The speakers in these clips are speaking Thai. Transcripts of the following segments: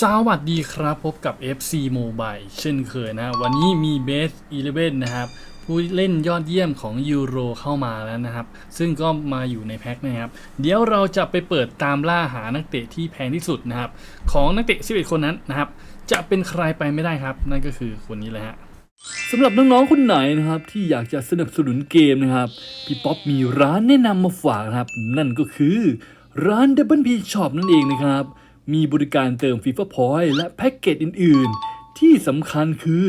สวัสดีครับพบกับ FC Mobile เช่นเคยนะ วันนี้มี Base 11 นะครับ ผู้เล่นยอดเยี่ยมของยูโรเข้ามาแล้วนะครับ ซึ่งก็มาอยู่ในแพ็คนะครับ เดี๋ยวเราจะไปเปิดตามล่าหานักเตะที่แพงที่สุดนะครับ ของนักเตะ 11 คนนั้นนะครับ จะเป็นใครไปไม่ได้ครับ นั่นก็คือคนนี้เลยฮะสำหรับน้องๆ คนไหนนะครับ ที่อยากจะสนับสนุนเกมนะครับ พี่ป๊อปมีร้านแนะนำมาฝากนะครับ นั่นก็คือร้าน Double P Shop นั่นเองนะครับ มีบริการเติม FIFA Point และแพ็กเกจอื่น ๆ ที่สำคัญคือ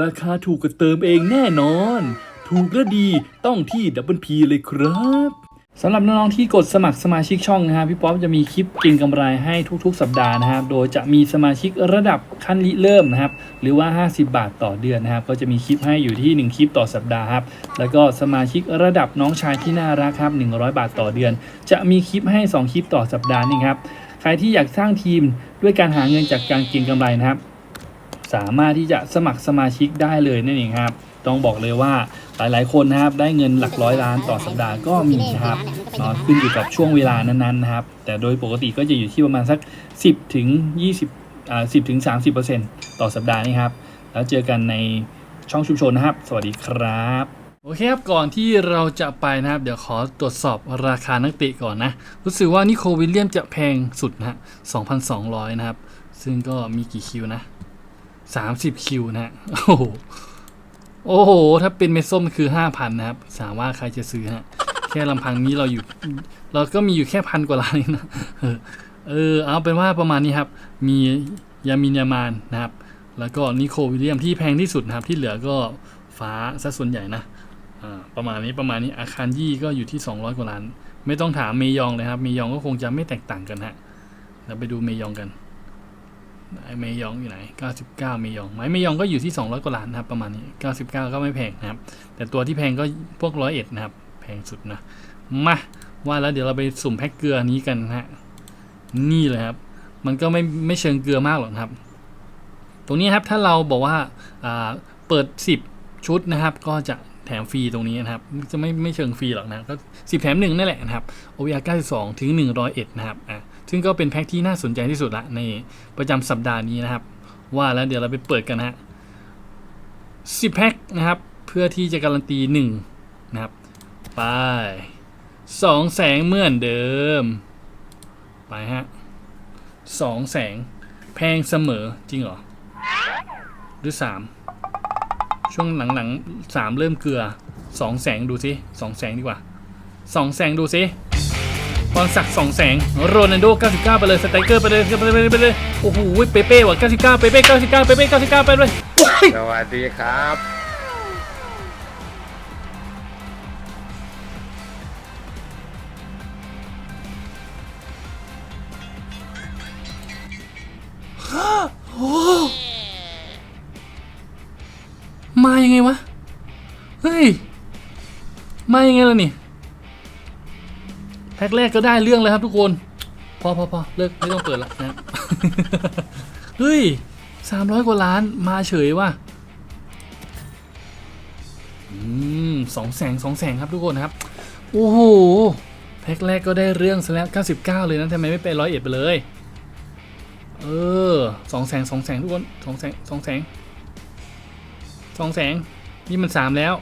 ราคาถูกกว่าเติมเองแน่นอน ถูกและดีต้องที่ Double P เลยครับสำหรับน้องๆที่กดสมัครสมาชิกช่องนะครับพี่ป๊อปจะมีคลิปเก่งกำไรให้ทุกๆ สัปดาห์นะครับ โดยจะมีสมาชิกระดับขั้นริเริ่มนะครับ หรือว่า 50 บาทต่อเดือนนะครับ ก็จะมีคลิปให้อยู่ที่ 1 คลิปต่อสัปดาห์ครับ แล้วก็สมาชิกระดับน้องชายที่น่ารักครับ 100 บาทต่อเดือน จะมีคลิปให้ 2 คลิปต่อสัปดาห์นี่ครับ ใครที่อยากสร้างทีมด้วยการหาเงินจากการเก็งกำไรนะครับ สามารถที่จะสมัครสมาชิกได้เลยนั่นเองครับ ต้องบอกเลยว่าหลายๆคนนะครับได้เงินหลักร้อยล้านต่อสัปดาห์ก็มีนะครับนาะขึ้นอยู่กับช่วงเวลานั้นๆนะครับ แต่โดยปกติก็จะอยู่ที่ประมาณสัก 10ถึง20อ่า10ถึง30%ต่อสัปดาห์นี่ครับ แล้วเจอกันในช่องชุมชนนะครับ สวัสดีครับ โอเคครับ ก่อนที่เราจะไปนะครับ เดี๋ยวขอตรวจสอบราคานักเตะก่อนนะ รู้สึกว่านิโคลวิลเลียมจะแพงสุดนะฮะ2,200 นะครับ ซึ่งก็มีกี่คิวนะ 30 คิวนะโอ้โหโอ้โห ถ้าเป็นเม็ดส้มคือ 5,000 นะครับสามว่าใครจะซื้อฮะแค่ลำพังนี้เราอยู่ เราก็มีอยู่แค่พันกว่าล้านเองนะเออ เอาเป็นว่าประมาณนี้ครับ มียามินยามานนะครับ แล้วก็นิโคลวิลเลียมที่แพงที่สุดนะครับ ที่เหลือก็ฟ้าซะส่วนใหญ่นะ ประมาณนี้ประมาณนี้อาคารยี่ก็อยู่ที่ 200 กว่าล้าน ไม่ต้องถามเมยองเลยครับเมยองก็คงจะไม่แตกต่างกันฮะเราไปดูเมยองกันไอเมยองอยู่ไหน 99 เมยองไม้เมยองก็อยู่ที่ 200 กว่าล้านนะครับประมาณนี้ 99 ก็ไม่แพงนะครับ แต่ตัวที่แพงก็พวกร้อยเอ็ดนะครับ แพงสุดนะ มาว่าแล้วเดี๋ยวเราไปสุ่มแพ็คเกลือนี้กันนะฮะ นี่เลยครับ มันก็ไม่ไม่เชิงเกลือมากหรอกครับ ตรงนี้ครับถ้าเราบอกว่าอ่าเปิด 10 ชุดนะครับ ก็จะ แถมฟรีตรงนี้นะครับ จะไม่ไม่เชิงฟรีหรอกนะก็10แถมหนึ่งนั่นแหละนะครับ OVR 92 ถึง 101 นะครับอะซึ่งก็เป็นแพ็คที่น่าสนใจที่สุดละในประจำสัปดาห์นี้นะครับ ว่าแล้วเดี๋ยวเราไปเปิดกันนะฮะ10แพ็คนะครับ เพื่อที่จะการันตี1นะครับ ไป2แสงเหมือนเดิม ไปฮะ2แสงแพงเสมอจริงเหรอ หรือ3 ช่วงหลังๆสามเริ่มเกลือสองแสงดูซิสองแสงดีกว่าสองแสงดูซิพรศักดิ์สองแสงโรนันโด 99 ไปเลยสไตเกอร์ไปเลยไปเลยไปเลยโอ้โหเปเป้ว่ะ99 เปเป้99 เปเป้99 ไปเลยสวัสดีครับ ยังไงวะ เฮ้ย มายังไงล่ะนี่ แพ็คแรกก็ได้เรื่องเลยครับทุกคน พอพอพอเลิกไม่ต้องเปิดละนะ เฮ้ยสามร้อยกว่าล้านมาเฉยว่ะ อืมสองแสงสองแสงครับทุกคนครับ โอ้โห แพ็คแรกก็ได้เรื่องซะแล้ว99เลยนะทำไมไม่ไปร้อยเอ็ดไปเลย เออสองแสงสองแสงทุกคนสองแสงสองแสง สองแสง นี่มันสามแล้ว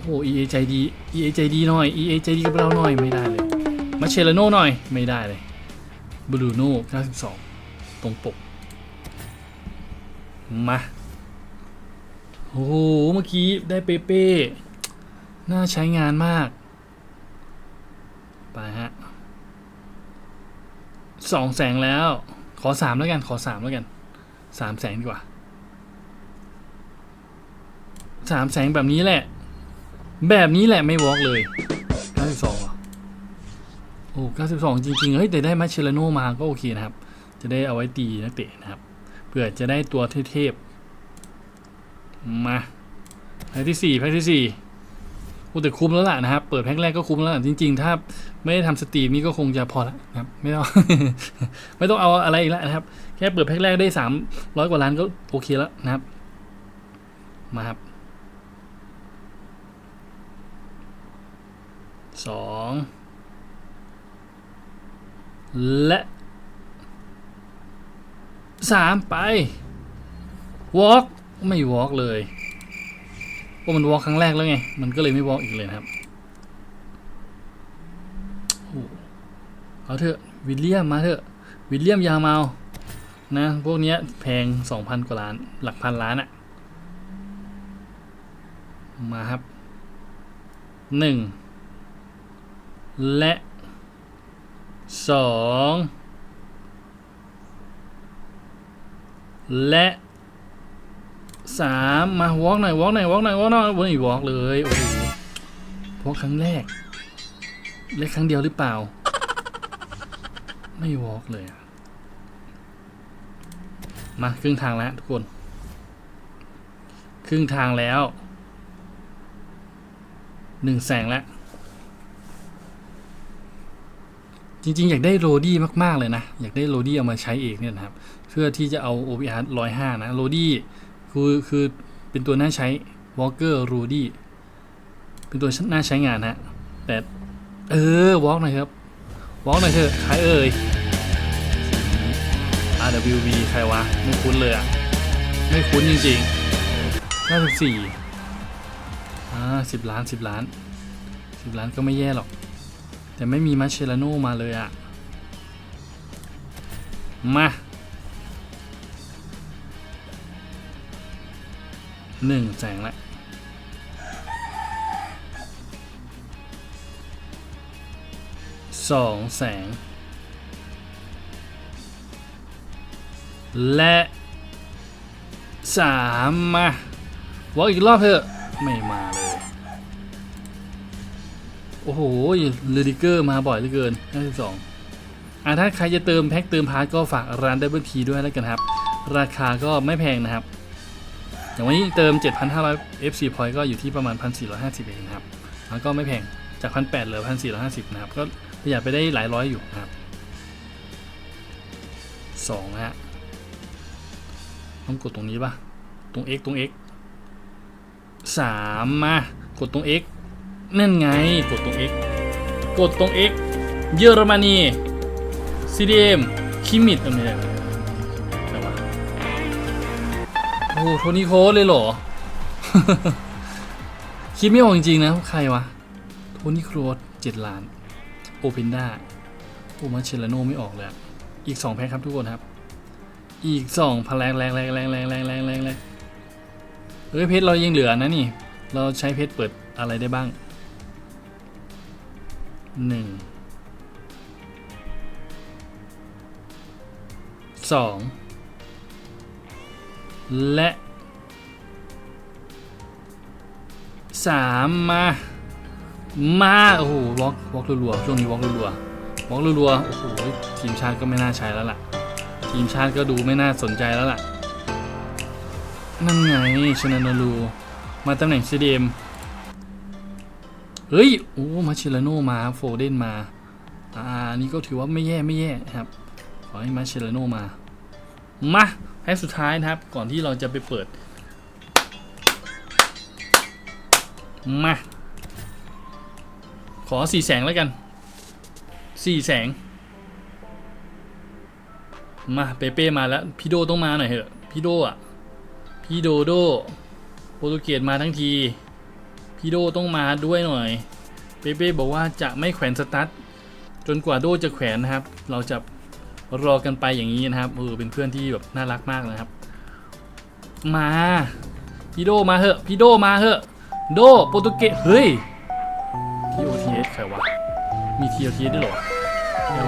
โอ้ EA ใจดี EA ใจดีหน่อย EA ใจดีกับเราหน่อยไม่ได้เลย มาเชลโน่หน่อยไม่ได้เลยบรูโน่92 ตรงปก มา โอ้โห เมื่อกี้ได้เปเป้ น่าใช้งานมาก ไปฮะสองแสงแล้ว ขอสามแล้วกัน ขอสามแล้วกัน สามแสงดีกว่าสามแสงแบบนี้แหละ แบบนี้แหละไม่วอล์กเลย92อะโอ้92จริงๆ เฮ้ย แต่ได้มาเชลโนมาก็โอเคนะครับ จะได้เอาไว้ตีนักเตะนะครับ เพื่อจะได้ตัวเทพๆมาแพ็คที่4แพ็คที่4 โอ้แต่คุ้มแล้วล่ะนะครับ เปิดแพ็คแรกก็คุ้มแล้วล่ะจริง ๆ ถ้าไม่ได้ทำสตรีมนี่ก็คงจะพอละนะครับ ไม่ต้อง ไม่ต้องเอาอะไรอีกแล้วนะครับ แค่เปิดแพ็คแรกได้300กว่าล้านก็โอเคแล้วนะครับ มาครับสองและสามไป walk ไม่ walk เลย รามัน walk ครั้งแรกแล้วไง มันก็เลยไม่ walk อีกเลยครับโอ้เอาเถอะวิลเลียมมาเถอะวิลเลียมยาเมานะ พวกเนี้ยแพง2,000กว่าล้าน หลักพันล้านอะมาครับหนึ่งและสองและ สามมาวอล์กหน่อยวอล์กหน่อยวอล์กหน่อยวอล์กหน่อยวันนี้วอล์กเลยโอ้โหวอล์กครั้งแรกเล็กครั้งเดียวหรือเปล่า ไม่วอล์กเลยมาครึ่งทางแล้วทุกคน ครึ่งทางแล้วหนึ่งแสงแล้ว จริง ๆ อยากได้โรดี้มาก ๆ เลยนะ อยากได้โรดี้เอามาใช้เองเนี่ยนะครับ เพื่อที่จะเอา OPR 105 นะ โรดี้ คือคือเป็นตัวน่าใช้ Walker r o d y เป็นตัวน่าใช้งานนะแต่เออวอล์กหน่อยครับวอล์กหน่อยเถอะใครเอ่ย RWB ใครวะ ไม่คุ้นเลยอะ ไม่คุ้นจริงๆ94อ่า10ล้าน10ล้าน10ล้านก็ไม่แย่หรอก แต่ไม่มีมัชเชลาโนมาเลยอะมา หนึ่งแสงละสองแสง และสามมาวอลอีกรอบเถอะ ไม่มาเลย โอ้โหลูดิเกอร์มาบ่อยเหลือเกิน52อะถ้าใครจะเติมแพ็คเติมพาร์ทก็ฝากร้านดับเบิลทีด้วยแล้วกันครับ ราคาก็ไม่แพงนะครับ อย่างวันนี้เติม 7,500 FC point ก็อยู่ที่ประมาณ 1,450 เองนะครับ แล้วก็ไม่แพง จาก 1,800เหลือ 1,450 นะครับ ก็ประหยัดไปได้หลายร้อยอยู่นะครับ2นะฮะ ต้องกดตรงนี้ปะตรง X ตรง X 3มากดตรง X นั่นไง กดตรง X กดตรง X เยอรมนี CDM คิมิดอะไรเนี่ยอะไร หโทนี่โคสเลยเหรอ คิดไม่ออกจริงๆนะ ใครวะ โทนี่โครสเจ็ดล้าน โอเพนด้าโอมาเชลโนไม่ออกเลยอะอีกสองแพ็คครับทุกคนครับ อีกสองพลังแรงแรงแรงแรงแรงแรงแรงแรงเฮ้ยเพชรเรายังเหลือนะนี่ เราใช้เพชรเปิดอะไรได้บ้างหนึ่งสอง และสามมา มา โอ้โหวอล์กวอล์กรัวๆช่วงนี้วอล์กรัวๆวอล์กรัวๆโอ้โหทีมชาติก็ไม่น่าใช้แล้วล่ะ ทีมชาติก็ดูไม่น่าสนใจแล้วล่ะ นั่นไงชนานารูมาตำแหน่ง CDM เฮ้ย โอ้ มาชิลาโนมา โฟเดนมา อ่า นี่ก็ถือว่าไม่แย่ไม่แย่ครับ ขอให้มาชิลาโนมา มาแพ็คสุดท้ายนะครับ ก่อนที่เราจะไปเปิด มา ขอสี่แสงแล้วกันสี่แสง มาเปเป้มาแล้ว พี่โดต้องมาหน่อยเหอะ พี่โดอะ พี่โดโดโปรตุเกสมาทั้งที พี่โดต้องมาด้วยหน่อย เปเป้บอกว่าจะไม่แขวนสตั๊ดจนกว่าโดจะแขวนนะครับ เราจะ รอกันไปอย่างนี้นะครับเออเป็นเพื่อนที่แบบน่ารักมากนะครับ มาพี่โดมาเหอะพี่โดมาเหอะ โดโปรตุเกสเฮ้ย TOTS ใครวะมี TOTS ด้วยหรอ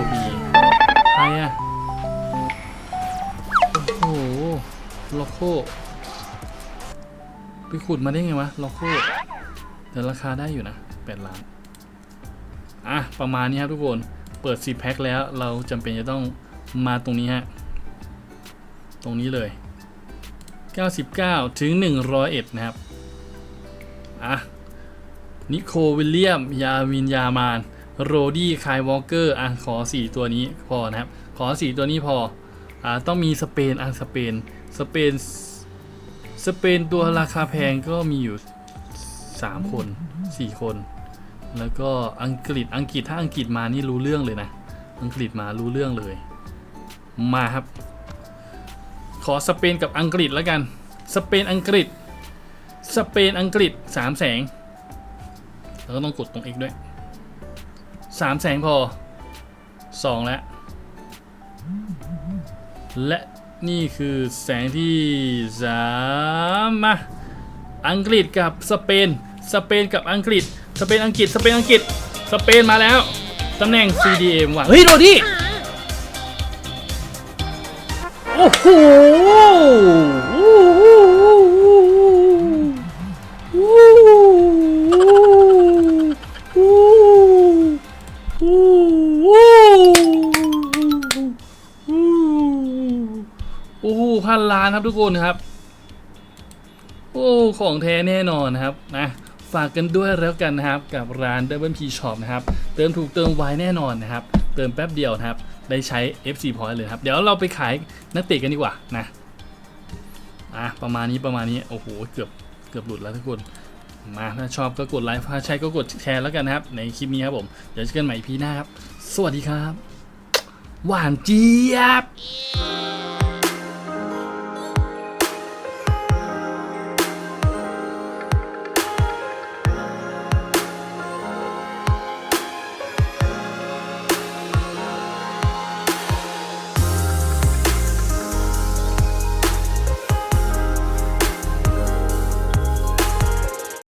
LB ใครอะโอ้โหล็อกโคไปขุดมาได้ไงวะล็อกโคแต่ราคาได้อยู่นะ8ล้านอะประมาณนี้ครับทุกคนเปิด 10แพ็คแล้วเราจำเป็นจะต้อง มาตรงนี้ฮะ ตรงนี้เลย 99 ถึง 101 นะครับ อะ นิโควิลเลียม ยาวินยามาน โรดี้คายวอลเกอร์ อะ ขอ 4 ตัวนี้พอนะครับ ขอ 4 ตัวนี้พอ อ่า ต้องมีสเปน อะ สเปน สเปน สเปนตัวราคาแพงก็มีอยู่ 3 คน 4 คน แล้วก็อังกฤษ อังกฤษ ถ้าอังกฤษมานี่รู้เรื่องเลยนะ อังกฤษมารู้เรื่องเลย มาครับ ขอสเปนกับอังกฤษแล้วกัน สเปนอังกฤษ สเปนอังกฤษสามแสงแล้วก็ต้องกดตรง X ด้วยสามแสงพอสองแล้ว และนี่คือแสงที่สามมาอังกฤษกับสเปน สเปนกับอังกฤษ สเปนอังกฤษ สเปนอังกฤษ สเปนมาแล้ว ตำแหน่ง CDM ว่ะ เฮ้ย โดดิ หโอ้โหพันล้านครับทุกคนครับ โอ้ ของแท้แน่นอนครับ นะ ฝากกันด้วยแล้วกันนะครับ กับร้าน Double P Shop นะครับ เติมถูกเติมไวแน่นอนนะครับ เติมแป๊บเดียวนะครับ ได้ใช้ FC Point เลยครับ เดี๋ยวเราไปขายนักเตะกันดีกว่านะอะประมาณนี้ประมาณนี้โอ้โหเกือบเกือบหลุดแล้วทุกคนมาถ้าชอบก็กดไลค์ถ้าใช่ก็กดแชร์แล้วกันนะครับ ในคลิปนี้ครับผม เดี๋ยวเจอกันใหม่พีหน้าครับ สวัสดีครับ หวานเจี๊ยบ